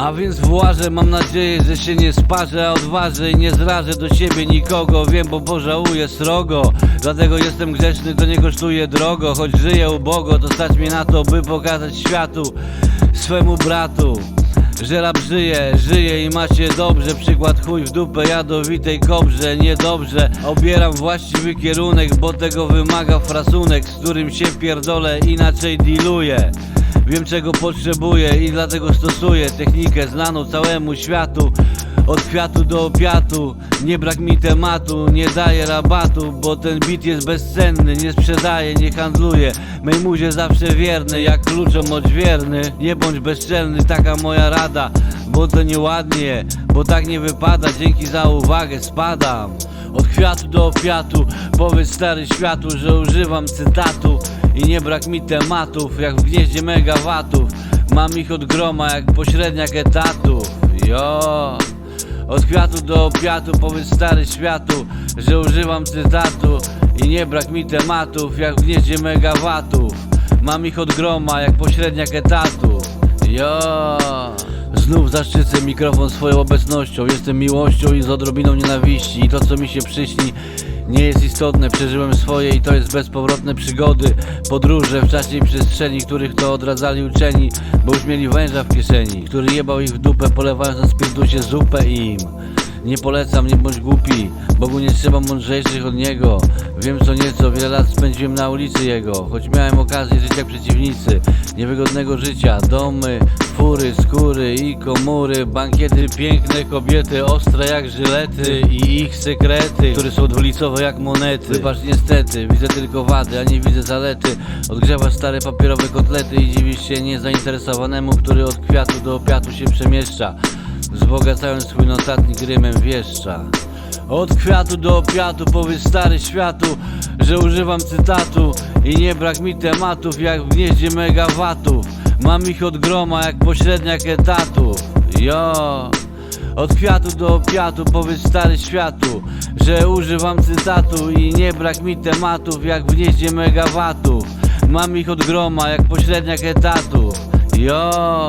A więc włażę, mam nadzieję, że się nie sparzę, a odważę i nie zrażę do siebie nikogo. Wiem, bo pożałuję srogo, dlatego jestem grzeczny, to nie kosztuje drogo. Choć żyję ubogo, to stać mnie na to, by pokazać światu swemu bratu że rap żyje, żyje i macie dobrze. Przykład chuj w dupę jadowitej kobrze Niedobrze, obieram właściwy kierunek Bo tego wymaga frasunek Z którym się pierdolę, inaczej dealuję Wiem czego potrzebuję i dlatego stosuję Technikę znaną całemu światu. Od kwiatu do opiatu. Nie brak mi tematu, nie daję rabatu Bo ten bit jest bezcenny Nie sprzedaję, nie handluję. Mej muzie zawsze wierny Jak kluczom odźwierny. Nie bądź bezczelny, taka moja rada Bo to nieładnie, bo tak nie wypada. Dzięki za uwagę, spadam. Od kwiatu do opiatu. Powiedz stary światu, że używam cytatu I nie brak mi tematów Jak w gnieździe megawatów. Mam ich od groma jak pośredniak etatów. Jo. Od kwiatu do opiatu powiedz stary światu Że używam cytatu. I nie brak mi tematów Jak w gnieździe megawatów. Mam ich od groma jak pośredniak etatu Jo. Znów zaszczycę mikrofon swoją obecnością. Jestem miłością i z odrobiną nienawiści. I to co mi się przyśni nie jest istotne, przeżyłem swoje i to jest bezpowrotne przygody. Podróże w czasie i przestrzeni, których to odradzali uczeni Bo już mieli węża w kieszeni, który jebał ich w dupę Polewając na spirtusie zupę im nie polecam, nie bądź głupi. Bogu nie trzeba mądrzejszych od niego. Wiem co nieco, wiele lat spędziłem na ulicy jego. Choć miałem okazję żyć jak przeciwnicy Niewygodnego życia, domy, fury, skóry i komury Bankiety, piękne kobiety, ostre jak żylety I ich sekrety, które są dwulicowe jak monety. Wybacz niestety, widzę tylko wady, a nie widzę zalety. Odgrzewasz stare papierowe kotlety i dziwisz się niezainteresowanemu Który od kwiatu do opiatu się przemieszcza Wzbogacając swój notatnik rymem wieszcza. Od kwiatu do opiatu powiedz stary światu Że używam cytatu I nie brak mi tematów jak w gnieździe megawatów. Mam ich od groma jak pośredniak etatów. Jo. Od kwiatu do opiatu powiedz stary światu Że używam cytatu i nie brak mi tematów jak w gnieździe megawatów. Mam ich od groma jak pośredniak etatów. Jo